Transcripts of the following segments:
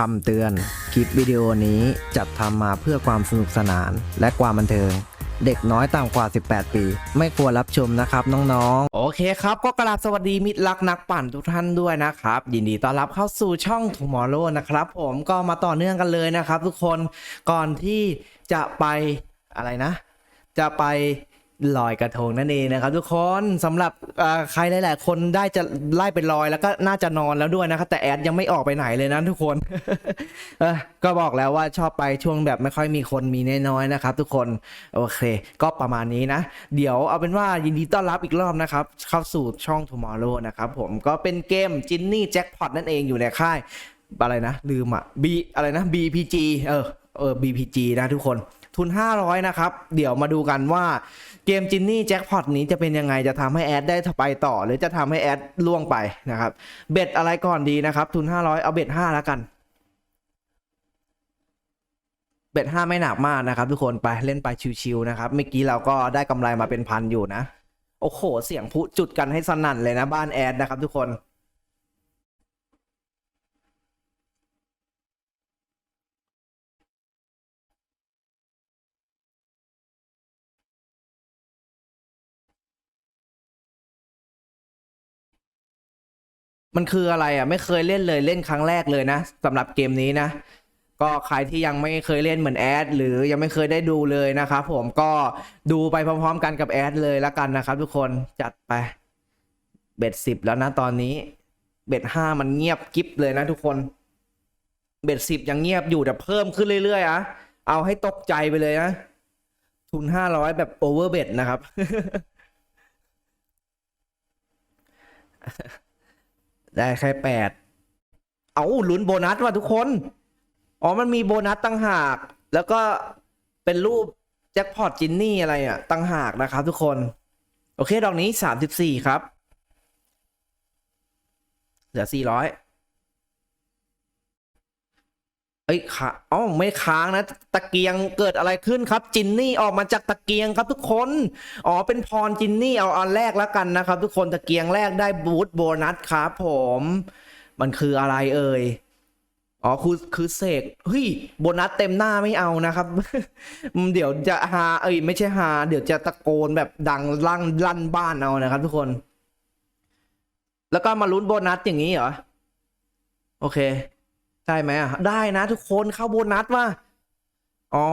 คำเตือน คลิปวิดีโอนี้จัดทำมาเพื่อความสนุกสนานและความบันเทิง เด็กน้อยต่ำกว่า 18 ปี ไม่ควรรับชมนะครับน้องๆ โอเคครับ ก็กราบสวัสดีมิตรรักนักปั่นทุกท่านด้วยนะครับ ยินดีต้อนรับเข้าสู่ช่อง Tomorrow นะครับ ผมก็มาต่อเนื่องกันเลยนะครับ ทุกคนก่อนที่จะไปอะไรนะ จะไป ลอยกระทงนั่นเองนะครับทุกคนสำหรับใครหลาย ๆ คนได้จะไล่ไปลอยแล้วก็น่าจะนอนแล้วด้วยนะครับแต่แอดยังไม่ออกไปไหนเลยนะทุกคนก็บอกแล้วว่าชอบไปช่วงแบบไม่ค่อยมีคนมีน้อยๆนะครับ ทุกคนโอเค ก็ประมาณนี้นะ เดี๋ยวเอาเป็นว่ายินดีต้อนรับอีกรอบนะครับ เข้าสู่ช่อง Tomorrow นะครับผมก็เป็นเกมจินนี่แจ็คพอตนั่นเองอยู่ในค่ายอะไรนะลืมอะ B อะไรนะ BPG เออเออ BPG นะทุกคน ทุน 500 นะครับ เดี๋ยวมาดูกันว่าเกมจินนี่แจ็คพอตนี้จะเป็นยังไงจะทำให้แอดได้ไปต่อ หรือจะทำให้แอดล่วงไปนะครับเบ็ดอะไรก่อนดีนะครับ ทุน 500 เอาเบ็ด5แล้วกัน เบ็ด5ไม่หนักมากนะครับ ทุกคนไปเล่นไปชิวๆนะครับเมื่อกี้เราก็ได้กำไรมาเป็นพันอยู่นะ โอ้โห เสียงพุจุดกันให้สนั่นเลยนะบ้านแอดนะครับ ทุกคน มันคืออะไรอะ ไม่เคยเล่นเลยเล่นครั้งแรกเลยนะสำหรับเกมนี้นะ ก็ใครที่ยังไม่เคยเล่นเหมือนแอดหรือยังไม่เคยได้ดูเลยนะครับผมก็ดูไปพร้อมๆ กันกับแอดเลยละกันนะครับ ทุกคนจัดไป เบ็ดสิบแล้วนะตอนนี้ เบ็ดห้ามันเงียบกิ๊บเลยนะทุกคน เบ็ดสิบยังเงียบอยู่แต่เพิ่มขึ้นเรื่อยๆอะเอาให้ตกใจไปเลยนะ ทุนห้าร้อยแบบโอเวอร์เบ็ดนะครับ ได้แค่แปด เอาลุ้นโบนัสว่ะทุกคน อ๋อมันมีโบนัสตั้งหาก แล้วก็เป็นรูปแจ็คพอตจินนี่อะไรอะตั้งหากนะครับทุกคน โอเค ดอกนี้สามสิบสี่ครับ เหลือสี่ร้อย เอ้ยขาอ๋อไม่ค้างนะตะเกียงเกิดอะไรขึ้นครับ จินนี่ออกมาจากตะเกียงครับทุกคนอ๋อเป็นพรจินนี่เอาอันแรกแล้วกันนะครับ ทุกคนตะเกียงแรกได้บูทโบนัสครับผม มันคืออะไรเอ่ยอ๋อคือคือเสกเฮ้ยโบนัสเต็มหน้าไม่เอานะครับ เดี๋ยวจะหาเอ้ยไม่ใช่หา เดี๋ยวจะตะโกนแบบดังลั่นลั่นบ้านเอานะครับ ทุกคน แล้วก็มาลุ้นโบนัสอย่างนี้เหรอโอเค ได้ไหมอะ ได้นะทุกคนเข้าโบนัสว่ะอ๋อ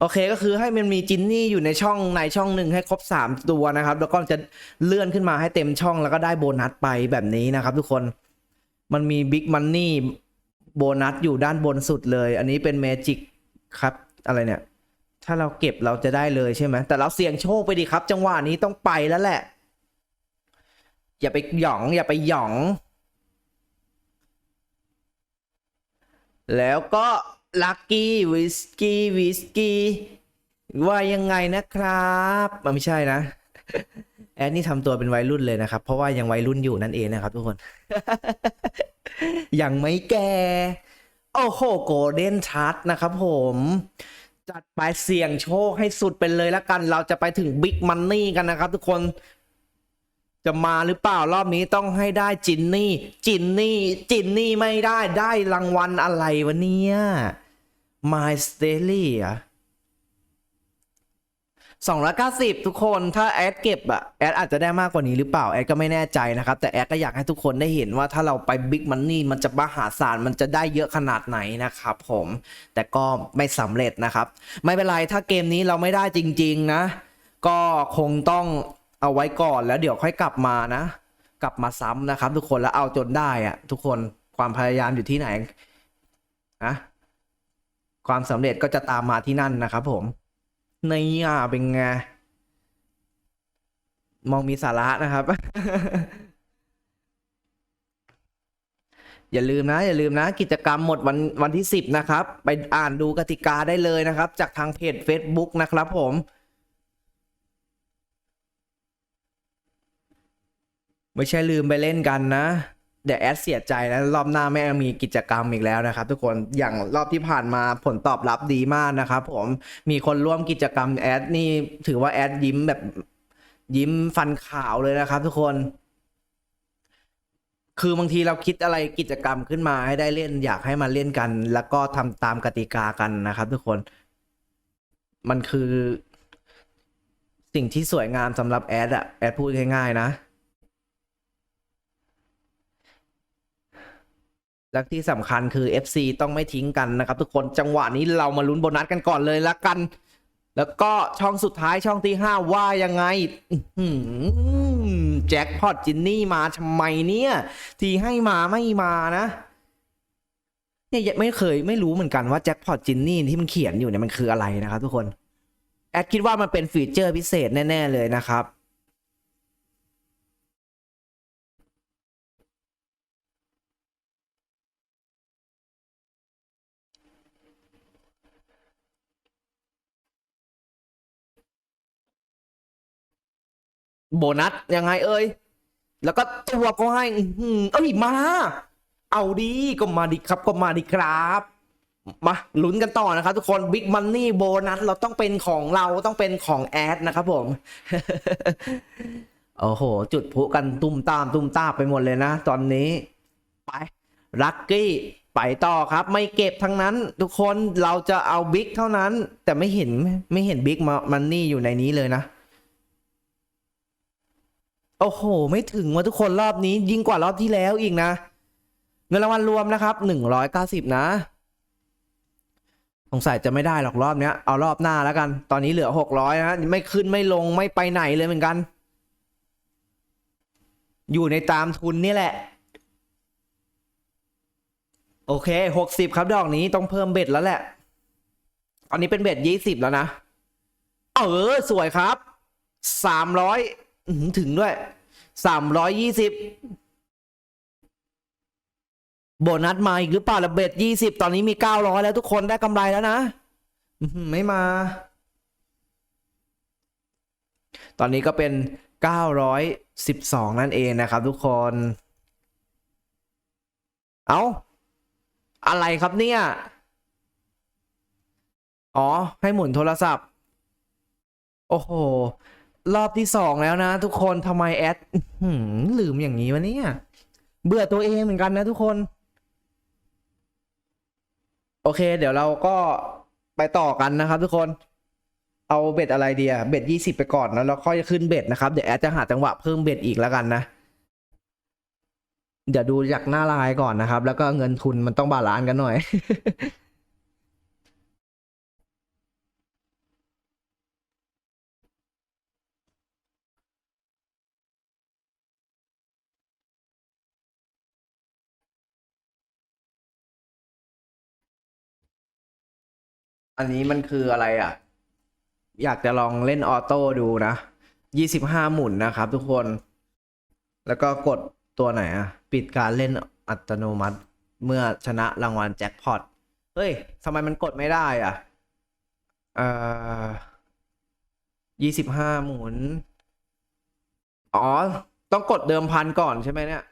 โอเคก็คือให้มันมีจินนี่อยู่ในช่องในช่องหนึ่งให้ครบสามตัวนะครับ แล้วก็จะเลื่อนขึ้นมาให้เต็มช่องแล้วก็ได้โบนัสไปแบบนี้นะครับ ทุกคนมันมีบิ๊กมันนี่โบนัสอยู่ด้านบนสุดเลย อันนี้เป็นเมจิกครับ อะไรเนี่ย ถ้าเราเก็บเราจะได้เลยใช่ไหม แต่เราเสี่ยงโชคไปดิครับ จังหวะนี้ต้องไปแล้วแหละ อย่าไปหยอง อย่าไปหยอง แล้วก็ลักกี้วิสกี้วิสกี้ว่ายังไงนะครับมันไม่ใช่นะ แอดนี่ทำตัวเป็นวัยรุ่นเลยนะครับ เพราะว่ายังวัยรุ่นอยู่นั่นเองนะครับทุกคน ยังไม่แก่ โอ้โหโกลเด้นชาร์ตนะครับผม จัดไปเสี่ยงโชคให้สุดไปเลยละกัน เราจะไปถึงบิ๊กมันนี่กันนะครับทุกคน จะมาหรือเปล่ารอบนี้ต้องให้ได้จินนี่ จินนี่ จินนี่ไม่ได้ได้รางวัลอะไรวะเนี่ย My s t a l y อะสองร้อยเก้าสิบทุกคนถ้าแอดเก็บอะแอดอาจจะได้มากกว่านี้หรือเปล่า แอดก็ไม่แน่ใจนะครับ แต่แอดก็อยากให้ทุกคนได้เห็นว่าถ้าเราไปบิ๊กมันนี่มันจะมหาศาลมันจะได้เยอะขนาดไหนนะครับผมแต่ก็ไม่สำเร็จนะครับ ไม่เป็นไรถ้าเกมนี้เราไม่ได้จริง ๆ นะ ก็คงต้อง เอาไว้ก่อนแล้วเดี๋ยวค่อยกลับมานะ กลับมาซ้ำนะครับ ทุกคนแล้วเอาจนได้อะทุกคนความพยายามอยู่ที่ไหนนะความสำเร็จก็จะตามมาที่นั่นนะครับ ผมในอะเป็นไงมองมีสาระนะครับ อย่าลืมนะ อย่าลืมนะ กิจกรรมหมดวันวันที่สิบนะครับ ไปอ่านดูกติกาได้เลยนะครับ จากทางเพจ Facebook นะครับผม ไม่ใช่ลืมไปเล่นกันนะ เดี๋ยวแอดเสียใจนะ รอบหน้าไม่มีกิจกรรมอีกแล้วนะครับ ทุกคนอย่างรอบที่ผ่านมาผลตอบรับดีมากนะครับผมมีคนร่วมกิจกรรมแอดนี่ถือว่าแอดยิ้มแบบยิ้มฟันขาวเลยนะครับ ทุกคน คือบางทีเราคิดอะไรกิจกรรมขึ้นมาให้ได้เล่นอยากให้มาเล่นกัน แล้วก็ทำตามกติกากันนะครับ ทุกคนมันคือสิ่งที่สวยงามสำหรับแอดอะแอดพูดง่ายๆนะ และที่สำคัญคือ FC ต้องไม่ทิ้งกันนะครับ ทุกคนจังหวะนี้เรามาลุ้นโบนัสกันก่อนเลยละกัน แล้วก็ช่องสุดท้ายช่องที่ห้าว่ายังไงแจ็คพอตจินนี่มาทำไมเนี่ย ที่ให้มาไม่มานะเนี่ยไม่เคยไม่รู้เหมือนกันว่าแจ็คพอตจินนี่ที่มันเขียนอยู่เนี่ยมันคืออะไรนะครับทุกคน แอดคิดว่ามันเป็นฟีเจอร์พิเศษแน่ ๆ เลยนะครับ โบนัสยังไงเอ่ยแล้วก็ตัวก็ให้อื้อหือเอ้ยมา เอาดีก็มาดีครับก็มาดีครับ มาลุ้นกันต่อนะครับ ทุกคนบิ๊กมันนี่โบนัสเราต้องเป็นของเราต้องเป็นของแอดนะครับผมโอ้โห จุดพุกันตุ้มตามตุ้มตาไปหมดเลยนะ ตอนนี้ ไปลักกี้ไปต่อครับ ไม่เก็บทั้งนั้น ทุกคนเราจะเอาบิ๊กเท่านั้น แต่ไม่เห็นไม่เห็นบิ๊กมันนี่อยู่ในนี้เลยนะ โอ้โห ไม่ถึงว่าทุกคนรอบนี้ ยิ่งกว่ารอบที่แล้วอีกนะ เงินรางวัลรวมนะครับหนึ่งร้อยเก้าสิบนะสงสัยจะไม่ได้หรอกรอบเนี้ยเอารอบหน้าแล้วกัน ตอนนี้เหลือหกร้อยนะไม่ขึ้นไม่ลงไม่ไปไหนเลยเหมือนกัน อยู่ในตามทุนนี่แหละ โอเคหกสิบครับดอกนี้ต้องเพิ่มเบ็ดแล้วแหละ ตอนนี้เป็นเบ็ดยี่สิบแล้วนะ เออ สวยครับสามร้อย ถึงด้วยสามร้อยยี่สิบโบนัสมาอีกหรือเปล่าละเบ็ดยี่สิบตอนนี้มีเก้าร้อยแล้วทุกคนได้กำไรแล้วนะไม่มา ตอนนี้ก็เป็นเก้าร้อยสิบสองนั่นเองนะครับทุกคน เอาอะไรครับเนี่ย อ๋อ ให้หมุนโทรศัพท์ โอ้โห รอบที่สองแล้วนะ ทุกคนทำไมแอดลืมอย่างนี้วะเนี่ย เบื่อตัวเองเหมือนกันนะทุกคน โอเค เดี๋ยวเราก็ไปต่อกันนะครับ ทุกคน เอาเบ็ดอะไรเดีอะเบ็ดยี่สิบไปก่อนแล้วเราค่อยขึ้นเบ็ดนะครับ เดี๋ยวแอดจะหาจังหวะเพิ่มเบ็ดอีกแล้วกันนะเดี๋ยวดูจากหน้าลายก่อนนะครับ แล้วก็เงินทุนมันต้องบาลานซ์กันหน่อย อันนี้มันคืออะไรอะ อยากจะลองเล่นออโต้ดูนะยี่สิบห้าหมุนนะครับทุกคน แล้วก็กดตัวไหนอะ ปิดการเล่นอัตโนมัติเมื่อชนะรางวัลแจ็คพอต เฮ้ยทำไมมันกดไม่ได้อะ เอ่อยี่สิบห้าหมุน อ๋อ ต้องกดเดิมพันก่อนใช่ไหมเนี่ย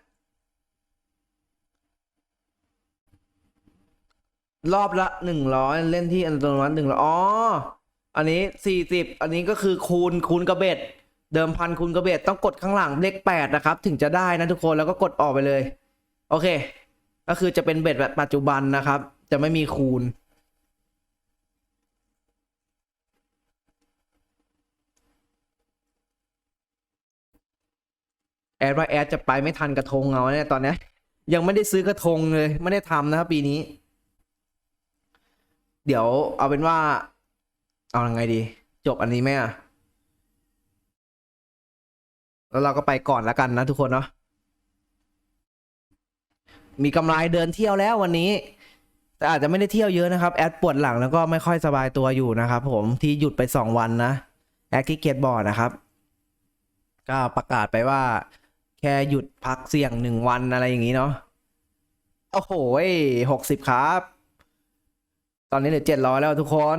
รอบละหนึ่งร้อยเล่นที่อัตโนมัติหนึ่งร้อยอ๋อ อันนี้สี่สิบอันนี้ก็คือคูณคูณกระเบ็ด เดิมพันคูณกระเบ็ดต้องกดข้างหลังเลขแปดนะครับ ถึงจะได้นะทุกคนแล้วก็กดออกไปเลย โอเค ก็คือจะเป็นเบ็ดแบบปัจจุบันนะครับ จะไม่มีคูณ แอดว่าแอดจะไปไม่ทันกระทงเอาเนี่ยตอนนี้ยังไม่ได้ซื้อกระทงเลย ไม่ได้ทำนะครับปีนี้ เดี๋ยวเอาเป็นว่า เอายังไงดี จบอันนี้ไหมอะ แล้วเราก็ไปก่อนแล้วกันนะทุกคนเนาะมีกำไรเดินเที่ยวแล้ววันนี้ แต่อาจจะไม่ได้เที่ยวเยอะนะครับ แอดปวดหลังแล้วก็ไม่ค่อยสบายตัวอยู่นะครับผมที่หยุดไปสองวันนะ แอดที่เกียจบอร์ดนะครับ ก็ประกาศไปว่า แค่หยุดพักเสี่ยงหนึ่งวันอะไรอย่างนี้เนาะโอ้โหหกสิบครับ ตอนนี้เหลือเจ็ดร้อยแล้วทุกคน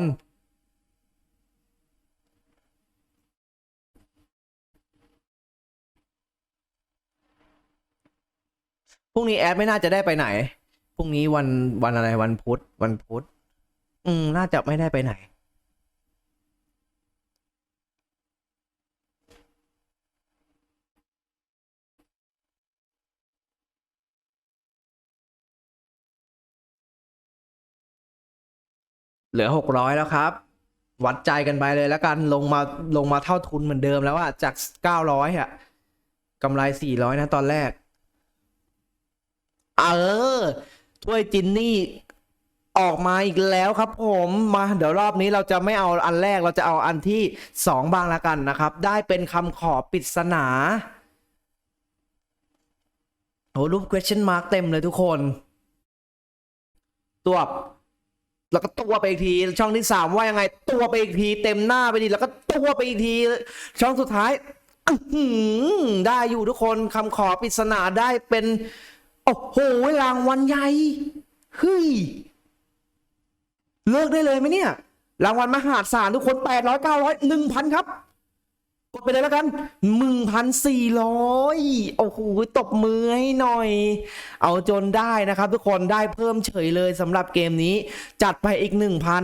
พรุ่งนี้แอดไม่น่าจะได้ไปไหน พรุ่งนี้วันวันอะไรวันพุธวันพุธ อืม น่าจะไม่ได้ไปไหน เหลือหกร้อยแล้วครับ วัดใจกันไปเลยแล้วกันลงมาลงมาเท่าทุนเหมือนเดิมแล้วอะจากเก้าร้อยอะกำไรสี่ร้อยนะตอนแรก เออถ้วยจินนี่ออกมาอีกแล้วครับผมมาเดี๋ยวรอบนี้เราจะไม่เอาอันแรกเราจะเอาอันที่สองบ้างละกันนะครับ ได้เป็นคำขอปริศนาโอ้รูป question mark เต็มเลยทุกคน ตัวบ แล้วก็ตัวไปอีกทีช่องที่สามว่ายังไง ตัวไปอีกที เต็มหน้าไปดีแล้วก็ตัวไปอีกที ช่องสุดท้ายได้อยู่ทุกคนคำขอปริศนาได้เป็น โอ้โหรางวัลใหญ่เฮ้ยเลิกได้เลยไหมเนี่ย รางวัลมหาศาลทุกคนแปดร้อยเก้าร้อยหนึ่งพันครับ กดไปเลยแล้วกันหนึ่งพันสี่ร้อยโอ้โห ตบมือให้หน่อย เอาจนได้นะครับ ทุกคน ได้เพิ่มเฉยเลยสำหรับเกมนี้ จัดไปอีก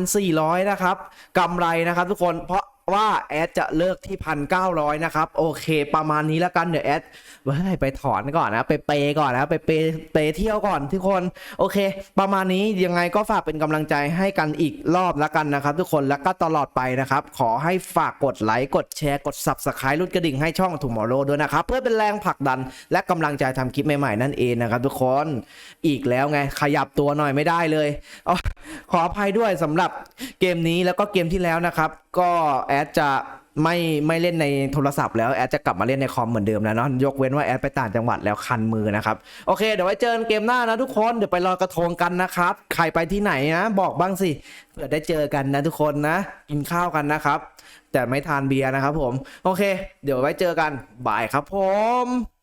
1,400 นะครับกำไรนะครับทุกคน เพราะ ว่าแอดจะเลิกที่1,900นะครับ โอเค ประมาณนี้แล้วกันเดี๋ยวแอดเว้ยไปถอนก่อนนะ ไปเปย์ก่อนนะ ไปเปย์เปเที่ยวก่อนทุกคน โอเค ประมาณนี้ยังไงก็ฝากเป็นกำลังใจให้กันอีกรอบแล้วกันนะครับ ทุกคนแล้วก็ตลอดไปนะครับ ขอให้ฝากกดไลค์กดแชร์กด subscribe รุดกระดิ่งให้ช่อง Tomorrow ด้วยนะครับ เพื่อเป็นแรงผลักดัน และกำลังใจทำคลิปใหม่ๆนั่นเองนะครับ ทุกคนอีกแล้วไงขยับตัวหน่อยไม่ได้เลยอขออภัยด้วยสำหรับเกมนี้แล้วก็เกมที่แล้วนะครับ ก็แออดจะไม่ไม่เล่นในโทรศัพท์แล้วแอดจะกลับมาเล่นในคอมเหมือนเดิมแล้วเนาะยกเว้นว่าแอดไปต่างจังหวัดแล้วคันมือนะครับ โอเค เดี๋ยวไว้เจอกันเกมหน้านะทุกคนเดี๋ยวไปรอกระทงกันนะครับ ใครไปที่ไหนนะบอกบ้างสิเผื่อได้เจอกันนะทุกคนนะกินข้าวกันนะครับ แต่ไม่ทานเบียร์นะครับผม โอเค เดี๋ยวไว้เจอกันบ่ายครับผม